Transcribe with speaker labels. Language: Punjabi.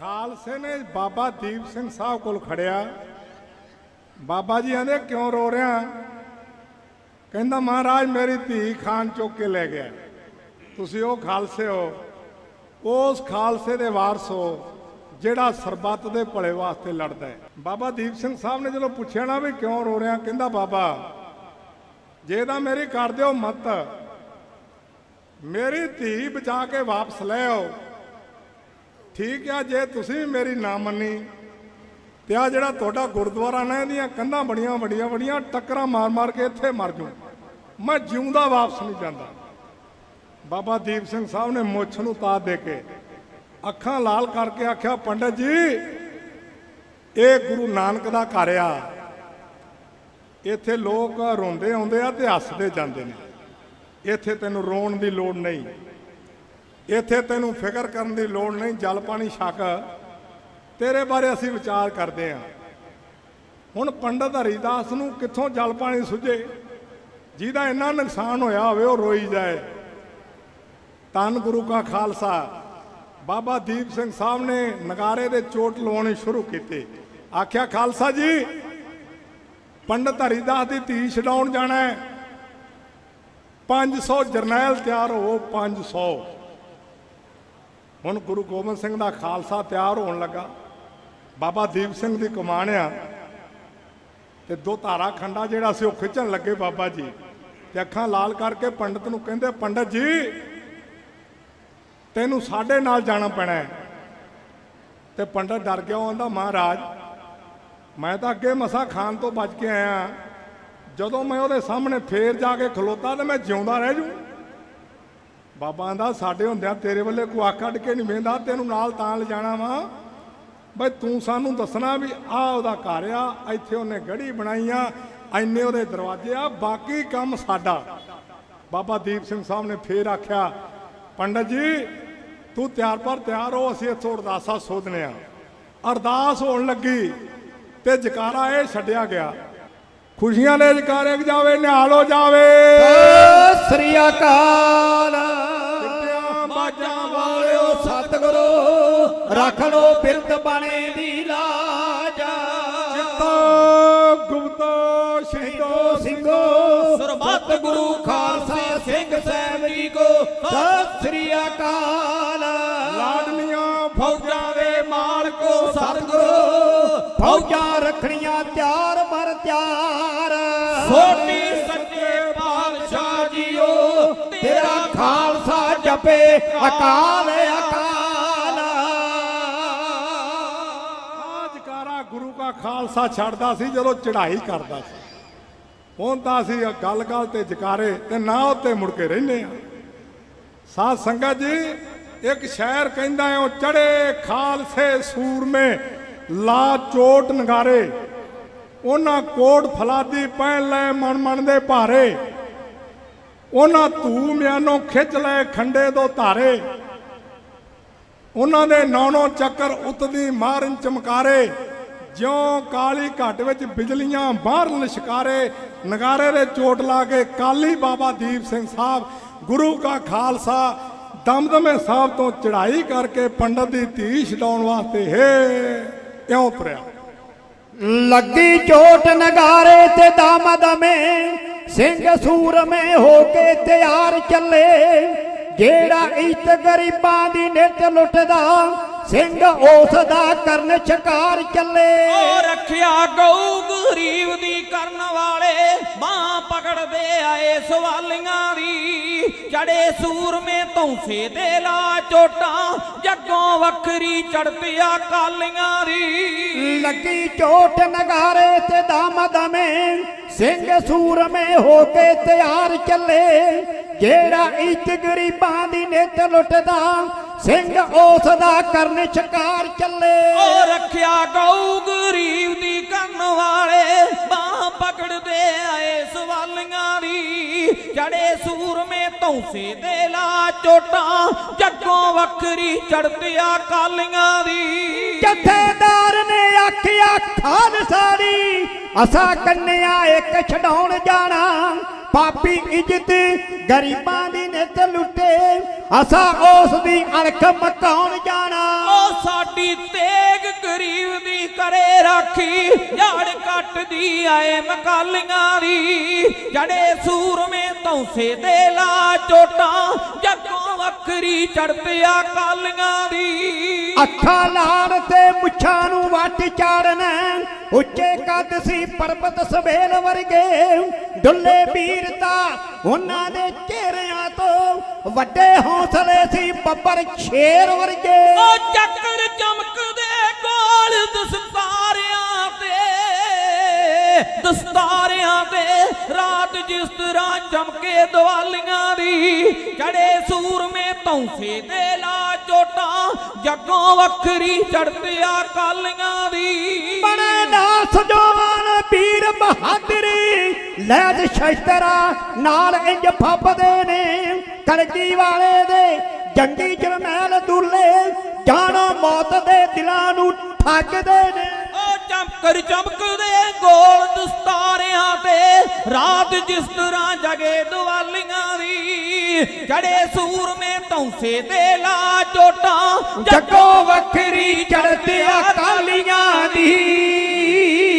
Speaker 1: ਖਾਲਸੇ ਨੇ ਬਾਬਾ ਦੀਪ ਸਿੰਘ ਸਾਹਿਬ ਕੋਲ ਖੜਿਆ। ਬਾਬਾ ਜੀ ਆਂਦੇ, ਕਿਉਂ ਰੋ ਰਿਹਾ? ਕਹਿੰਦਾ, ਮਹਾਰਾਜ, ਮੇਰੀ ਧੀ ਖਾਨ ਚੁੱਕ ਕੇ ਲੈ ਗਿਆ। ਤੁਸੀਂ ਉਹ ਖਾਲਸੇ ਹੋ। ਉਸ ਖਾਲਸੇ ਦੇ ਵਾਰਸ ਹੋ ਜਿਹੜਾ ਸਰਬੱਤ ਦੇ ਭਲੇ ਵਾਸਤੇ ਲੜਦਾ ਹੈ। ਬਾਬਾ ਦੀਪ ਸਿੰਘ ਸਾਹਿਬ ਨੇ ਜਦੋਂ ਪੁੱਛਿਆ ਨਾ ਵੀ ਕਿਉਂ ਰੋ ਰਿਹਾ, ਕਹਿੰਦਾ, ਬਾਬਾ, ਜੇ ਤਾਂ ਮੇਰੀ ਕਰ ਦਿਓ ਮਤ, ਮੇਰੀ ਧੀ ਬਚਾ ਕੇ ਵਾਪਸ ਲੈ ਆਓ। ਠੀਕ ਆ, ਜੇ ਤੁਸੀਂ ਮੇਰੀ ਨਾ ਮੰਨੀ, ਤੇ ਆ ਜਿਹੜਾ ਤੁਹਾਡਾ ਗੁਰਦੁਆਰਾ ਨਾ, ਇਹਦੀਆਂ ਕੰਧਾਂ ਬੜੀਆਂ ਵੱਡੀਆਂ ਵੱਡੀਆਂ, ਟੱਕਰਾਂ ਮਾਰ-ਮਾਰ ਕੇ ਇੱਥੇ ਮਰ ਜੂ ਮੈਂ ਜਿਉਂਦਾ ਵਾਪਸ ਨਹੀਂ ਜਾਂਦਾ। ਬਾਬਾ ਦੀਪ ਸਿੰਘ ਸਾਹਿਬ ਨੇ ਮੁੱਛ ਨੂੰ ਤਾਦ ਦੇ ਕੇ ਅੱਖਾਂ ਲਾਲ ਕਰਕੇ ਆਖਿਆ, ਪੰਡਤ ਜੀ, ਇਹ ਗੁਰੂ ਨਾਨਕ ਦਾ ਘਰ ਆ। ਇੱਥੇ ਲੋਕ ਰੋਂਦੇ ਆਉਂਦੇ ਆ ਤੇ ਹੱਸਦੇ ਜਾਂਦੇ ਨੇ। ਇੱਥੇ ਤੈਨੂੰ ਰੋਣ ਦੀ ਲੋੜ ਨਹੀਂ। ਇੱਥੇ ਤੈਨੂੰ ਫਿਕਰ ਕਰਨ ਦੀ ਲੋੜ ਨਹੀਂ, ਜਲ ਪਾਣੀ ਛਕ। ਤੇਰੇ ਬਾਰੇ ਅਸੀਂ ਵਿਚਾਰ ਕਰਦੇ ਹਾਂ ਹੁਣ ਪੰਡਤ ਹਰੀਦਾਸ ਨੂੰ ਕਿੱਥੋਂ ਜਲ ਪਾਣੀ ਸੁਝੇ? ਜਿਹਦਾ ਇੰਨਾ ਨੁਕਸਾਨ ਹੋਇਆ ਹੋਵੇ, ਉਹ ਰੋਈ ਜਾਏ। ਤਨ ਗੁਰੂ ਕਾ ਖਾਲਸਾ। ਬਾਬਾ ਦੀਪ ਸਿੰਘ ਸਾਹਿਬ ਨੇ ਨਗਾਰੇ ਦੇ ਚੋਟ ਲਵਾਉਣੇ ਸ਼ੁਰੂ ਕੀਤੇ। ਆਖਿਆ, ਖਾਲਸਾ ਜੀ, ਪੰਡਤ ਹਰੀਦਾਸ ਦੀ ਧੀ ਛਡਾਉਣ ਜਾਣਾ ਹੈ। 500 ਜਰਨੈਲ ਤਿਆਰ ਹੋ 500 ਹੁਣ ਗੁਰੂ ਗੋਬਿੰਦ ਸਿੰਘ ਦਾ ਖਾਲਸਾ ਤਿਆਰ ਹੋਣ ਲੱਗਾ। ਬਾਬਾ ਦੀਪ ਸਿੰਘ ਦੀ ਕਮਾਨ ਆ ਤੇ ਦੋ ਧਾਰਾ ਖੰਡਾ ਜਿਹੜਾ ਸੀ ਉਹ ਖਿੱਚਣ ਲੱਗੇ ਬਾਬਾ ਜੀ ਤੇ ਅੱਖਾਂ ਲਾਲ ਕਰਕੇ ਪੰਡਤ ਨੂੰ ਕਹਿੰਦੇ, ਪੰਡਤ ਜੀ, ਤੈਨੂੰ ਸਾਡੇ ਨਾਲ ਜਾਣਾ ਪੈਣਾ ਹੈ। ਤੇ ਪੰਡਤ ਡਰ ਗਿਆ, ਉਹ ਆਂਦਾ, ਮਹਾਰਾਜ, ਮੈਂ ਤਾਂ ਅੱਗੇ ਮਸਾ ਖਾਨ ਤੋਂ ਬਚ ਕੇ ਆਇਆ। ਜਦੋਂ ਮੈਂ ਉਹਦੇ ਸਾਹਮਣੇ ਫੇਰ ਜਾ ਕੇ ਖਲੋਤਾ ਤੇ ਮੈਂ ਜਿਉਂਦਾ ਰਹਿ ਜੂ। ਬਾਬਾ ਆਂਦਾ, ਸਾਡੇ ਹੁੰਦਿਆਂ ਤੇਰੇ ਵੱਲੇ ਕੋ ਅੱਖ ਕੱਢ ਕੇ ਨਹੀਂ ਵੇਂਦਾ, ਤੈਨੂੰ ਨਾਲ ਤਾਂ ਲਿਜਾਣਾ ਵਾ। ਬਈ ਤੂੰ ਸਾਨੂੰ ਦੱਸਣਾ ਵੀ ਆਹ ਉਹਦਾ ਘਰ ਆ, ਇੱਥੇ ਉਹਨੇ ਗੜੀ ਬਣਾਈ ਐਨੇ ਉਹਦੇ ਦਰਵਾਜ਼ੇ ਆ, ਬਾਕੀ ਕੰਮ ਸਾਡਾ। ਬਾਬਾ ਦੀਪ ਸਿੰਘ ਸਾਹਿਬ ਨੇ ਫੇਰ ਆਖਿਆ, ਪੰਡਤ ਜੀ, ਤੂੰ ਤਿਆਰ ਪਰ ਤਿਆਰ ਹੋ, ਅਸੀਂ ਇੱਥੋਂ ਅਰਦਾਸਾ ਸੋਧਨੇ ਆ। ਅਰਦਾਸ ਹੋਣ ਲੱਗੀ ਤੇ ਜਕਾਰਾ ਇਹ ਛੱਡਿਆ ਗਿਆ। ਖੁਸ਼ੀਆਂ ਦੇ ਜਕਾਰੇ ਜਾਵੇ, ਨਿਹਾਲ ਹੋ ਜਾਵੇ।
Speaker 2: ਸਤਿ ਸ੍ਰੀ ਅਕਾਲ।
Speaker 1: ਬਾਜਾਂ
Speaker 2: ਵਾਲਿਓ ਸਤਿਗੁਰੂ ਰੱਖ ਲੋ ਬਿਰਦ ਬਣੇ ਦੀ ਲਾਜ।
Speaker 1: ਤਾ ਗੁਪਤੋ ਸ਼ਹੀਦੋ
Speaker 2: ਸਿੰਘੋ। ਸਰਬੱਤ ਗੁਰੂ ਖਾਲਸਾ ਸਿੰਘ ਸਾਹਿਬ ਜੀ ਕੋ ਸਤਿ ਸ੍ਰੀ ਅਕਾਲ।
Speaker 1: ਲਾਡਲੀਆਂ
Speaker 2: ਫੌਜਾਂ ਦੇ ਮਾਲਕੋ ਸਤਿਗੁਰੂ ਫੌਜਾਂ ਰੱਖਣੀਆਂ ਤਿਆਰ ਮਰ ਤਿਆਰ। ਸੋਢੀ ਖਾਲਸਾ ਅਕਾਲ ਅਕਾਲ।
Speaker 1: ਆਹ ਜਕਾਰਾ ਗੁਰੂ ਕਾ ਖਾਲਸਾ ਛੱਡਦਾ ਸੀ, ਜਦੋਂ ਚੜ੍ਹਾਈ ਕਰਦਾ ਸੀ। ਹੁਣ ਤਾਂ ਗੱਲ ਗੱਲ ਤੇ ਜਕਾਰੇ ਤੇ ਨਾ ਉੱਤੇ ਮੁੜ ਕੇ ਰਹਿੰਦੇ ਆ। ਸਾਧ ਸੰਗਤ ਜੀ, ਇੱਕ ਸ਼ਾਇਰ ਕਹਿੰਦਾ ਹੈ, ਉਹ ਚੜੇ ਖਾਲਸੇ ਸੂਰਮੇ ਲਾ ਚੋਟ ਨਗਾਰੇ। ਉਹਨਾਂ ਕੋਟ ਫਲਾਦੀ, ਪਹਿਨ ਲੈ ਮਨ ਮਨ ਦੇ ਭਾਰੇ। ਉਹਨਾਂ ਧੂ ਮਿਆਨੋਂ ਖਿੱਚ ਲੈ ਖੰਡੇ ਤੋਂ ਧਾਰੇ। ਉਹਨਾਂ ਦੇ ਨੌਨੋਂ ਚੱਕਰ ਉਤਦੀ ਮਾਰਨ ਚਮਕਾਰੇ। ਜਿਉਂ ਕਾਲੀ ਘੱਟ ਵਿੱਚ ਬਿਜਲੀਆਂ ਬਾਹਰ ਲਿਸ਼ਕਾਰੇ ਨਗਾਰੇ ਦੇ ਚੋਟ ਲਾ ਕੇ ਕਾਲੀ ਬਾਬਾ ਦੀਪ ਸਿੰਘ ਸਾਹਿਬ, ਗੁਰੂ ਕਾ ਖਾਲਸਾ, ਦਮਦਮੇ ਸਾਹਿਬ ਤੋਂ ਚੜ੍ਹਾਈ ਕਰਕੇ ਪੰਡਤ ਦੀ ਧੀ ਛਡਾਉਣ ਵਾਸਤੇ ਹੇ, ਇਉਂ ਤੁਰਿਆ।
Speaker 2: ਲੱਗੀ ਚੋਟ ਨਗਾਰੇ ਤੇ ਦਮ ਸਿੰਘ ਸੂਰਮੇ ਹੋ ਕੇ ਤਿਆਰ ਚੱਲੇ। ਜਿਹੜਾ ਇੱਤ ਗਰੀਬਾਂ ਦੀ ਨਿਤ ਲੁੱਟਦਾ ਸਿੰਘ ਉਸ ਦਾ ਕਰਨ ਸ਼ਿਕਾਰ ਚੱਲੇ।
Speaker 3: ਓ ਰੱਖਿਆ ਗਊ ਗਰੀਬ ਦੀ ਕਰਨ ਵਾਲੇ ਬਾਹ ਪਕੜਦੇ ਆਏ ਸਵਾਲੀਆਂ ਦੀ। ਜੜੇ ਸੂਰਮੇ ਧੌਂਸੇ ਦੇ ਲਾ ਚੋਟਾਂ ਜੱਗੋਂ ਵੱਖਰੀ ਚੜਤਿਆ ਕਾਲੀਆਂ ਦੀ।
Speaker 2: ਲੱਗੀ ਚੋਟ ਨਗਾਰੇ ਤੇ ਦਮ ਦਮੇ ਸਿੰਘ ਸੂਰਮੇ ਹੋ ਕੇ ਤਿਆਰ ਚੱਲੇ ਜਿਹੜਾ ਇੱਤ ਗਰੀਬਾਂ ਦੀ ਨਿਤ ਲੁੱਟਦਾ ਸਿੰਘ ਉਸ ਦਾ ਕਰਨ ਸ਼ਿਕਾਰ ਚੱਲੇ।
Speaker 3: ਓ ਰੱਖਿਆ ਗਊ ਗਰੀਬ ਦੀ ਕਰਨ ਵਾਲੇ ਬਾਹ ਪਕੜਦੇ ਆਏ ਸਵਾਲੀਆਂ ਦੀ। ਜੜੇ ਸੂਰਮੇ ਧੌਂਸੇ ਦੇ ਲਾ ਚੋਟਾਂ ਜੱਗੋਂ ਵੱਖਰੀ ਚੜਤਿਆ ਕਾਲੀਆਂ ਦੀ।
Speaker 2: ਨੇ ਆਖਿਆ ਖਾਲਸਾੜੀ ਅਸਾਂ ਕੰਨਿਆ ਇੱਕ ਛਡਾਉਣ ਜਾਣਾ। ਪਾਪੀ ਇੱਜ਼ਤ ਗਰੀਬਾਂ ਦੀ ਨਿਤ ਲੁੱਟੇ। ਅਸਾਂ ਉਸ ਦੀ ਅਣਖ ਮਕਾਉਣ ਜਾਣਾ।
Speaker 3: ਓ ਸਾਡੀ ਤੇਗ ਗਰੀਬ ਦੀ ਕਰੇ ਰਾਖੀ। ਝਾੜ ਕੱਟਦੀ ਆਏ ਮਕਾਲੀਆਂ ਦੀ। ਜੜੇ ਸੂਰਮੇ ਤੌਸੇ ਦੇ ਲਾ ਚੋਟਾਂ। ਜੱਗੋਂ ਵੱਖਰੀ ਚੜਤਿਆ ਕਾਲੀਆਂ ਦੀ।
Speaker 2: ਅੱਖਾਂ ਲਾਲ ਤੇ ਮੁੱਛਾਂ ਨੂੰ ਵੱਟ ਚਾੜਨਾ। ਉੱਚੇ ਕੱਦ ਸੀ ਪਰਬਤ ਸਵੇਲ ਵਰਗੇ। ਡੁੱਲੇ ਵੀਰਤਾ ਉਹਨਾਂ ਦੇ ਚਿਹਰਿਆਂ ਤੋਂ ਵੱਡੇ ਹੌਸਲੇ ਸੀ ਬੱਬਰ ਸ਼ੇਰ ਵਰਗੇ।
Speaker 3: ਉਹ ਚੱਕਰ ਚਮਕਦੇ ਗੋਲ ਦਸਤਾਰਿਆਂ ਤੇ ਦਸਤਾਰਿਆਂ ਤੇ ਰਾਤ ਜਿਸ ਤਰ੍ਹਾਂ ਚਮਕੇ ਦਿਵਾਲੀਆਂ ਦੀ, ਚੜੇ ਸੂਰਮੇ ਤੌਂਸੇ ਦੇ ਲਾ ਚੋਟਾਂ, ਜੱਗੋਂ ਵੱਖਰੀ ਚੜਤਿਆ ਕਾਲੀਆਂ ਦੀ।
Speaker 2: ਬਣੇ ਨਾਸ ਜਵਾਨ ਵੀਰ ਬਹਾਦਰੀ ਲੈਜ ਸ਼ਸਤਰਾ ਨਾਲ ਇੰਜ ਫੱਬਦੇ ਨੇ। ਕਲਗੀ ਵਾਲੇ ਦੇ ਜੰਗੀ ਜਰਨੈਲ ਦੁੱਲੇ, ਜਾਣਾ ਮੌਤ ਦੇ ਦਿਲਾਂ ਨੂੰ ਠੱਗਦੇ ਨੇ।
Speaker 3: ਚਮਕਰ ਚਮਕਦੇ ਗੋਲ ਦਸਤਾਰਿਆਂ ਤੇ, ਰਾਤ ਜਿਸ ਤਰ੍ਹਾਂ ਜਗੇ ਦਿਵਾਲੀਆਂ ਦੀ, ਚੜੇ ਸੂਰਮੇ ਧੌਂਸੇ ਦੇ ਲਾ ਚੋਟਾਂ,
Speaker 2: ਜੱਗੋ ਵੱਖਰੀ ਚੜਤਿਆ ਕਾਲੀਆਂ ਦੀ।